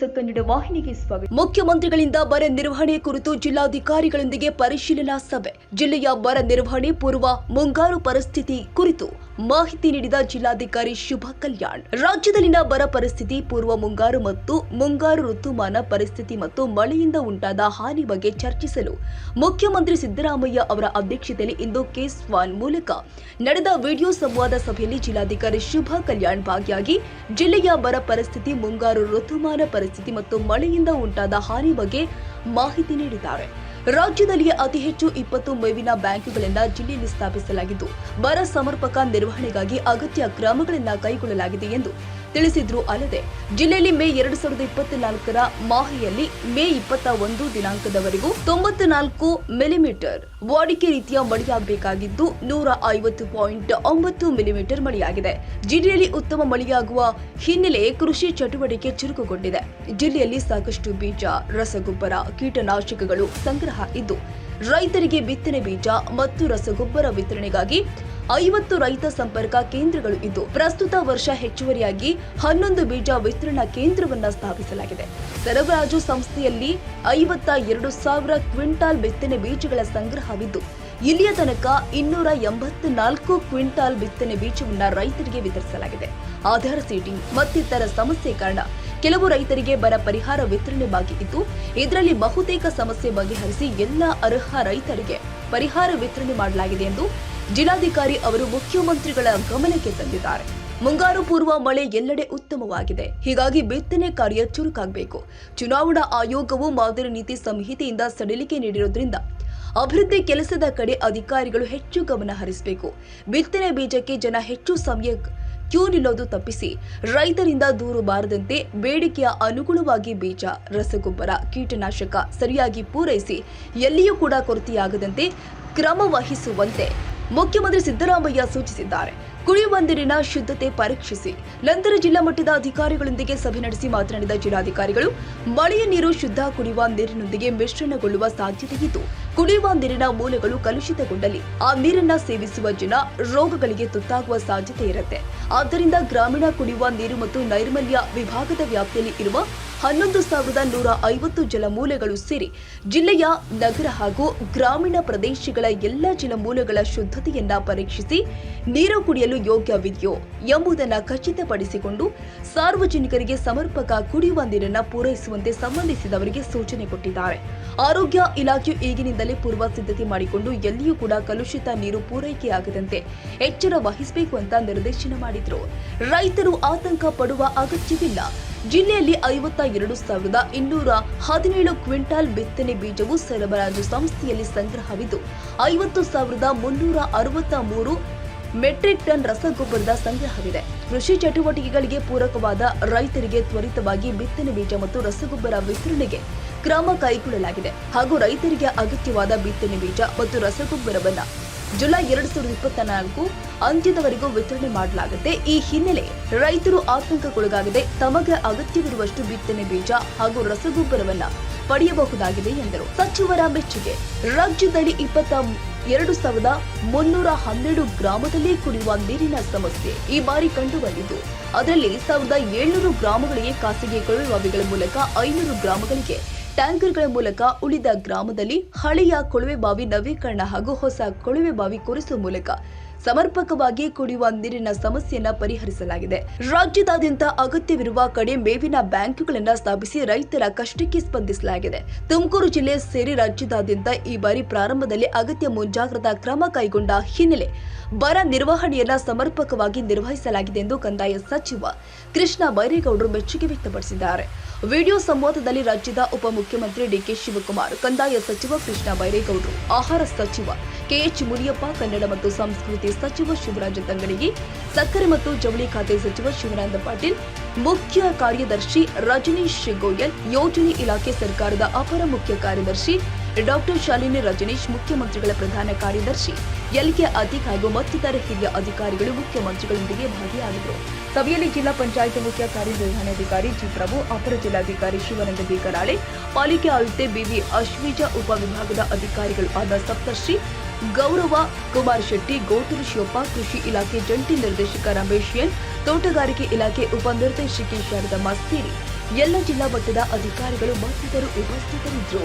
News Kannada ವಾಹಿನಿಗೆ ಸ್ವಾಗತ. ಮುಖ್ಯಮಂತ್ರಿಗಳಿಂದ ಬರ ನಿರ್ವಹಣೆ ಕುರಿತು ಜಿಲ್ಲಾಧಿಕಾರಿಗಳೊಂದಿಗೆ ಪರಿಶೀಲನಾ ಸಭೆ. ಜಿಲ್ಲೆಯ ಬರ ನಿರ್ವಹಣೆ ಪೂರ್ವ ಮುಂಗಾರು ಪರಿಸ್ಥಿತಿ ಕುರಿತು ಮಾಹಿತಿ ನೀಡಿದ ಜಿಲ್ಲಾಧಿಕಾರಿ ಶುಭ ಕಲ್ಯಾಣ್, ರಾಜ್ಯದಲ್ಲಿನ ಬರ ಪರಿಸ್ಥಿತಿ ಪೂರ್ವ ಮುಂಗಾರು ಮತ್ತು ಮುಂಗಾರು ಋತುಮಾನ ಪರಿಸ್ಥಿತಿ ಮತ್ತು ಮಳೆಯಿಂದ ಉಂಟಾದ ಹಾನಿ ಬಗ್ಗೆ ಚರ್ಚಿಸಲು ಮುಖ್ಯಮಂತ್ರಿ ಸಿದ್ದರಾಮಯ್ಯ ಅವರ ಅಧ್ಯಕ್ಷತೆಯಲ್ಲಿ ಇಂದು ಕೇಸ್ ವಾನ್ ಮೂಲಕ ನಡೆದ ವಿಡಿಯೋ ಸಂವಾದ ಸಭೆಯಲ್ಲಿ ಜಿಲ್ಲಾಧಿಕಾರಿ ಶುಭ ಕಲ್ಯಾಣ್ ಭಾಗಿಯಾಗಿ ಜಿಲ್ಲೆಯ ಬರ ಪರಿಸ್ಥಿತಿ, ಮುಂಗಾರು ಋತುಮಾನ ಪರಿಸ್ಥಿತಿ ಮತ್ತು ಮಳೆಯಿಂದ ಉಂಟಾದ ಹಾನಿ ಬಗ್ಗೆ ಮಾಹಿತಿ ನೀಡಿದ್ದಾರೆ. ರಾಜ್ಯದಲ್ಲಿ ಅತಿ ಹೆಚ್ಚು ಇಪ್ಪತ್ತು ಮೇವಿನ ಬ್ಯಾಂಕ್ಗಳನ್ನು ಜಿಲ್ಲೆಯಲ್ಲಿ ಸ್ಥಾಪಿಸಲಾಗಿದ್ದು, ಬರ ಸಮರ್ಪಕ ನಿರ್ವಹಣೆಗಾಗಿ ಅಗತ್ಯ ಕ್ರಮಗಳನ್ನು ಕೈಗೊಳ್ಳಲಾಗಿದೆ ಎಂದು ತಿಳಿಸಿದ್ರು ಅಲ್ಲದೆ, ಜಿಲ್ಲೆಯಲ್ಲಿ ಮೇ ಎರಡು ಸಾವಿರದ ಇಪ್ಪತ್ನಾಲ್ಕರ ಮಾಹೆಯಲ್ಲಿ ಮೇ ಇಪ್ಪತ್ತ ಒಂದು ದಿನಾಂಕದವರೆಗೂ ತೊಂಬತ್ತು ನಾಲ್ಕು ಮಿಲಿಮೀಟರ್ ವಾಡಿಕೆ ರೀತಿಯ ಮಳೆಯಾಗಬೇಕಾಗಿದ್ದು, ನೂರ ಐವತ್ತು ಪಾಯಿಂಟ್ ಒಂಬತ್ತು ಮಿಲಿಮೀಟರ್ ಮಳೆಯಾಗಿದೆ. ಜಿಲ್ಲೆಯಲ್ಲಿ ಉತ್ತಮ ಮಳೆಯಾಗುವ ಹಿನ್ನೆಲೆ ಕೃಷಿ ಚಟುವಟಿಕೆ ಚುರುಕುಗೊಂಡಿದೆ. ಜಿಲ್ಲೆಯಲ್ಲಿ ಸಾಕಷ್ಟು ಬೀಜ, ರಸಗೊಬ್ಬರ, ಕೀಟನಾಶಕಗಳು ಸಂಗ್ರಹ ಇದ್ದು, ರೈತರಿಗೆ ಬಿತ್ತನೆ ಬೀಜ ಮತ್ತು ರಸಗೊಬ್ಬರ ವಿತರಣೆಗಾಗಿ ಐವತ್ತು ರೈತ ಸಂಪರ್ಕ ಕೇಂದ್ರಗಳು ಇದ್ದು, ಪ್ರಸ್ತುತ ವರ್ಷ ಹೆಚ್ಚುವರಿಯಾಗಿ ಹನ್ನೊಂದು ಬೀಜ ವಿತರಣಾ ಕೇಂದ್ರವನ್ನ ಸ್ಥಾಪಿಸಲಾಗಿದೆ. ಸರಬರಾಜು ಸಂಸ್ಥೆಯಲ್ಲಿ ಐವತ್ತ ಎರಡು ಸಾವಿರ ಕ್ವಿಂಟಾಲ್ ಬಿತ್ತನೆ ಬೀಜಗಳ ಸಂಗ್ರಹವಿದ್ದು, ಇಲ್ಲಿಯ ತನಕ ಇನ್ನೂರ ಎಂಬತ್ನಾಲ್ಕು ಕ್ವಿಂಟಾಲ್ ಬಿತ್ತನೆ ಬೀಜವನ್ನ ರೈತರಿಗೆ ವಿತರಿಸಲಾಗಿದೆ. ಆಧಾರ್ ಸೀಟಿಂಗ್, ಮತ್ತಿತರ ಸಮಸ್ಯೆ ಕಾರಣ ಕೆಲವು ರೈತರಿಗೆ ಬರ ಪರಿಹಾರ ವಿತರಣೆ ಬಾಕಿ ಇದ್ದು, ಇದರಲ್ಲಿ ಬಹುತೇಕ ಸಮಸ್ಯೆ ಬಗೆಹರಿಸಿ ಎಲ್ಲ ಅರ್ಹ ರೈತರಿಗೆ ಪರಿಹಾರ ವಿತರಣೆ ಮಾಡಲಾಗಿದೆ ಎಂದು ಜಿಲ್ಲಾಧಿಕಾರಿ ಅವರು ಮುಖ್ಯಮಂತ್ರಿಗಳ ಗಮನಕ್ಕೆ ತಂದಿದ್ದಾರೆ. ಮುಂಗಾರು ಪೂರ್ವ ಮಳೆ ಎಲ್ಲೆಡೆ ಉತ್ತಮವಾಗಿದೆ. ಹೀಗಾಗಿ ಬಿತ್ತನೆ ಕಾರ್ಯ ಚುರುಕಾಗಬೇಕು. ಚುನಾವಣಾ ಆಯೋಗವು ಮಾದರಿ ನೀತಿ ಸಂಹಿತೆಯಿಂದ ಸಡಿಲಿಕೆ ನೀಡಿರುವುದರಿಂದ ಅಭಿವೃದ್ಧಿ ಕೆಲಸದ ಕಡೆ ಅಧಿಕಾರಿಗಳು ಹೆಚ್ಚು ಗಮನ ಹರಿಸಬೇಕು. ಬಿತ್ತನೆ ಬೀಜಕ್ಕೆ ಜನ ಹೆಚ್ಚು ಸಮಯ ಕ್ಯೂ ನಿಲ್ಲೋದು ತಪ್ಪಿಸಿ, ರೈತರಿಂದ ದೂರು ಬಾರದಂತೆ ಬೇಡಿಕೆಯ ಅನುಗುಣವಾಗಿ ಬೀಜ, ರಸಗೊಬ್ಬರ, ಕೀಟನಾಶಕ ಸರಿಯಾಗಿ ಪೂರೈಸಿ, ಎಲ್ಲಿಯೂ ಕೂಡ ಕೊರತೆಯಾಗದಂತೆ ಕ್ರಮ ವಹಿಸುವಂತೆ ಮುಖ್ಯಮಂತ್ರಿ ಸಿದ್ದರಾಮಯ್ಯ ಸೂಚಿಸಿದ್ದಾರೆ. ಕುಡಿಯುವ ನೀರಿನ ಶುದ್ಧತೆ ಪರೀಕ್ಷಿಸಿ. ನಂತರ ಜಿಲ್ಲಾ ಮಟ್ಟದ ಅಧಿಕಾರಿಗಳೊಂದಿಗೆ ಸಭೆ ನಡೆಸಿ ಮಾತನಾಡಿದ ಜಿಲ್ಲಾಧಿಕಾರಿಗಳು, ಮಳೆಯ ನೀರು ಶುದ್ಧ ಕುಡಿಯುವ ನೀರಿನೊಂದಿಗೆ ಮಿಶ್ರಣಗೊಳ್ಳುವ ಸಾಧ್ಯತೆಯಿದ್ದು ಕುಡಿಯುವ ನೀರಿನ ಮೂಲಗಳು ಕಲುಷಿತಗೊಂಡಲ್ಲಿ ಆ ನೀರನ್ನ ಸೇವಿಸುವ ಜನ ರೋಗಗಳಿಗೆ ತುತ್ತಾಗುವ ಸಾಧ್ಯತೆ ಇರುತ್ತೆ. ಆದ್ದರಿಂದ ಗ್ರಾಮೀಣ ಕುಡಿಯುವ ನೀರು ಮತ್ತು ನೈರ್ಮಲ್ಯ ವಿಭಾಗದ ವ್ಯಾಪ್ತಿಯಲ್ಲಿ ಇರುವ ಹನ್ನೊಂದು ಸಾವಿರದ ನೂರ ಐವತ್ತು ಜಲಮೂಲಗಳು ಸೇರಿ ಜಿಲ್ಲೆಯ ನಗರ ಹಾಗೂ ಗ್ರಾಮೀಣ ಪ್ರದೇಶಗಳ ಎಲ್ಲ ಜಲಮೂಲಗಳ ಶುದ್ಧತೆಯನ್ನ ಪರೀಕ್ಷಿಸಿ ನೀರು ಕುಡಿಯಲು ಯೋಗ್ಯವಿದೆಯೋ ಎಂಬುದನ್ನು ಖಚಿತಪಡಿಸಿಕೊಂಡು ಸಾರ್ವಜನಿಕರಿಗೆ ಸಮರ್ಪಕ ಕುಡಿಯುವ ನೀರನ್ನು ಪೂರೈಸುವಂತೆ ಸಂಬಂಧಿಸಿದವರಿಗೆ ಸೂಚನೆ ಕೊಟ್ಟಿದ್ದಾರೆ. ಆರೋಗ್ಯ ಇಲಾಖೆಯು ಈಗಿನಿಂದಲೇ ಪೂರ್ವ ಸಿದ್ಧತೆ ಮಾಡಿಕೊಂಡು ಎಲ್ಲಿಯೂ ಕೂಡ ಕಲುಷಿತ ನೀರು ಪೂರೈಕೆಯಾಗದಂತೆ ಎಚ್ಚರ ವಹಿಸಬೇಕು ಅಂತ ನಿರ್ದೇಶನ ಮಾಡಿದ್ರು. ರೈತರು ಆತಂಕ ಪಡುವ ಅಗತ್ಯವಿಲ್ಲ. ಜಿಲ್ಲೆಯಲ್ಲಿ ಐವತ್ತ ಎರಡು ಸಾವಿರದ ಇನ್ನೂರ ಹದಿನೇಳು ಕ್ವಿಂಟಾಲ್ ಬಿತ್ತನೆ ಬೀಜವು ಸರಬರಾಜು ಸಂಸ್ಥೆಯಲ್ಲಿ ಸಂಗ್ರಹವಿದ್ದು, ಐವತ್ತು ಸಾವಿರದ ಮುನ್ನೂರ ಅರವತ್ತ ಮೂರು ಮೆಟ್ರಿಕ್ ಟನ್ ರಸಗೊಬ್ಬರದ ಸಂಗ್ರಹವಿದೆ. ಕೃಷಿ ಚಟುವಟಿಕೆಗಳಿಗೆ ಪೂರಕವಾದ ರೈತರಿಗೆ ತ್ವರಿತವಾಗಿ ಬಿತ್ತನೆ ಬೀಜ ಮತ್ತು ರಸಗೊಬ್ಬರ ವಿತರಣೆಗೆ ಕ್ರಮ ಕೈಗೊಳ್ಳಲಾಗಿದೆ ಹಾಗೂ ರೈತರಿಗೆ ಅಗತ್ಯವಾದ ಬಿತ್ತನೆ ಬೀಜ ಮತ್ತು ರಸಗೊಬ್ಬರವನ್ನ ಜುಲೈ ಎರಡು ಸಾವಿರದ ಇಪ್ಪತ್ತ ನಾಲ್ಕು ಅಂತ್ಯದವರೆಗೂ ವಿತರಣೆ ಮಾಡಲಾಗುತ್ತೆ. ಈ ಹಿನ್ನೆಲೆ ರೈತರು ಆತಂಕಕ್ಕೊಳಗಾಗದೆ ತಮಗೆ ಅಗತ್ಯವಿರುವಷ್ಟು ಬಿತ್ತನೆ ಬೀಜ ಹಾಗೂ ರಸಗೊಬ್ಬರವನ್ನ ಪಡೆಯಬಹುದಾಗಿದೆ ಎಂದರು. ಸಚಿವರ ಮೆಚ್ಚುಗೆ ರಾಜ್ಯದಲ್ಲಿ ಇಪ್ಪತ್ತ ಎರಡು ಸಾವಿರದ ಮುನ್ನೂರ ಹನ್ನೆರಡು ಗ್ರಾಮದಲ್ಲಿ ಕುಡಿಯುವ ನೀರಿನ ಸಮಸ್ಯೆ ಈ ಬಾರಿ ಕಂಡುಬಂದಿದ್ದು, ಅದರಲ್ಲಿ ಸಾವಿರದ ಏಳ್ನೂರು ಗ್ರಾಮಗಳಿಗೆ ಖಾಸಗಿ ಕೊಳವೆ ಬಾವಿಗಳ ಮೂಲಕ ಐನೂರು ಗ್ರಾಮಗಳಿಗೆ ಟ್ಯಾಂಕರ್ಗಳ ಮೂಲಕ ಉಳಿದ ಗ್ರಾಮದಲ್ಲಿ ಹಳೆಯ ಕೊಳವೆ ಬಾವಿ ನವೀಕರಣ ಹಾಗೂ ಹೊಸ ಕೊಳವೆ ಬಾವಿ ಕೊರೆಸುವ ಮೂಲಕ ಸಮರ್ಪಕವಾಗಿ ಕುಡಿಯುವ ನೀರಿನ ಸಮಸ್ಯೆಯನ್ನು ಪರಿಹರಿಸಲಾಗಿದೆ. ರಾಜ್ಯದಾದ್ಯಂತ ಅಗತ್ಯವಿರುವ ಕಡೆ ಮೇವಿನ ಬ್ಯಾಂಕುಗಳನ್ನು ಸ್ಥಾಪಿಸಿ ರೈತರ ಕಷ್ಟಕ್ಕೆ ಸ್ಪಂದಿಸಲಾಗಿದೆ. ತುಮಕೂರು ಜಿಲ್ಲೆ ಸೇರಿ ರಾಜ್ಯದಾದ್ಯಂತ ಈ ಬಾರಿ ಪ್ರಾರಂಭದಲ್ಲಿ ಅಗತ್ಯ ಮುಂಜಾಗ್ರತಾ ಕ್ರಮ ಕೈಗೊಂಡ ಹಿನ್ನೆಲೆ ಬರ ನಿರ್ವಹಣೆಯನ್ನ ಸಮರ್ಪಕವಾಗಿ ನಿರ್ವಹಿಸಲಾಗಿದೆ ಎಂದು ಕಂದಾಯ ಸಚಿವ ಕೃಷ್ಣ ಬೈರೇಗೌಡರು ಮೆಚ್ಚುಗೆ ವ್ಯಕ್ತಪಡಿಸಿದ್ದಾರೆ. ವಿಡಿಯೋ ಸಂವಾದದಲ್ಲಿ ರಾಜ್ಯದ ಉಪಮುಖ್ಯಮಂತ್ರಿ ಡಿಕೆ ಶಿವಕುಮಾರ್, ಕಂದಾಯ ಸಚಿವ ಕೃಷ್ಣ ಬೈರೇಗೌಡರು, ಆಹಾರ ಸಚಿವ ಕೆಎಚ್ ಮುನಿಯಪ್ಪ, ಕನ್ನಡ ಮತ್ತು ಸಂಸ್ಕೃತಿ ಸಚಿವ ಶಿವರಾಜ ತಂಗಡಗಿ, ಸಕ್ಕರೆ ಮತ್ತು ಜವಳಿ ಖಾತೆ ಸಚಿವ ಶಿವಾನಂದ ಪಾಟೀಲ್, ಮುಖ್ಯ ಕಾರ್ಯದರ್ಶಿ ರಜನೀಶ್ ಗೋಯಲ್, ಯೋಜನೆ ಇಲಾಖೆ ಸರ್ಕಾರದ ಅಪರ ಮುಖ್ಯ ಕಾರ್ಯದರ್ಶಿ ಡಾಕ್ಟರ್ ಶಾಲಿನಿ ರಜನೀಶ್ ಮುಖ್ಯಮಂತ್ರಿಗಳ ಪ್ರಧಾನ ಕಾರ್ಯದರ್ಶಿ, ಎಲ್ಕೆ ಅತೀಕ್ ಹಾಗೂ ಮತ್ತಿತರ ಹಿರಿಯ ಅಧಿಕಾರಿಗಳು ಮುಖ್ಯಮಂತ್ರಿಗಳೊಂದಿಗೆ ಭಾಗಿಯಾಗಿದ್ದರು. ಸಭೆಯಲ್ಲಿ ಜಿಲ್ಲಾ ಪಂಚಾಯತ್ ಮುಖ್ಯ ಕಾರ್ಯನಿರ್ವಹಣಾಧಿಕಾರಿ ಜಿ. ಪ್ರಭು, ಅಪರ ಜಿಲ್ಲಾಧಿಕಾರಿ ಶಿವಾನಂದ ಬಿ ಕರಾಳೆ ಪಾಲಿಕೆ ಆಯುಕ್ತೆ ಬಿವಿ ಅಶ್ವಿಜ ಉಪವಿಭಾಗದ ಅಧಿಕಾರಿಗಳು ಆದ ಸಪ್ತರ್ಷಿ, ಗೌರವ ಕುಮಾರ್ ಶೆಟ್ಟಿ ಗೋಟೂರು ಶಿವಪ್ಪ, ಕೃಷಿ ಇಲಾಖೆ ಜಂಟಿ ನಿರ್ದೇಶಕ ರಮೇಶ್ ಎನ್, ತೋಟಗಾರಿಕೆ ಇಲಾಖೆ ಉಪನಿರ್ದೇಶಕಿ ಶಾರದಾ ಮಸ್ತೀರಿ, ಎಲ್ಲ ಜಿಲ್ಲಾ ಮಟ್ಟದ ಅಧಿಕಾರಿಗಳು ಮತ್ತಿತರು ಉಪಸ್ಥಿತರಿದ್ದರು.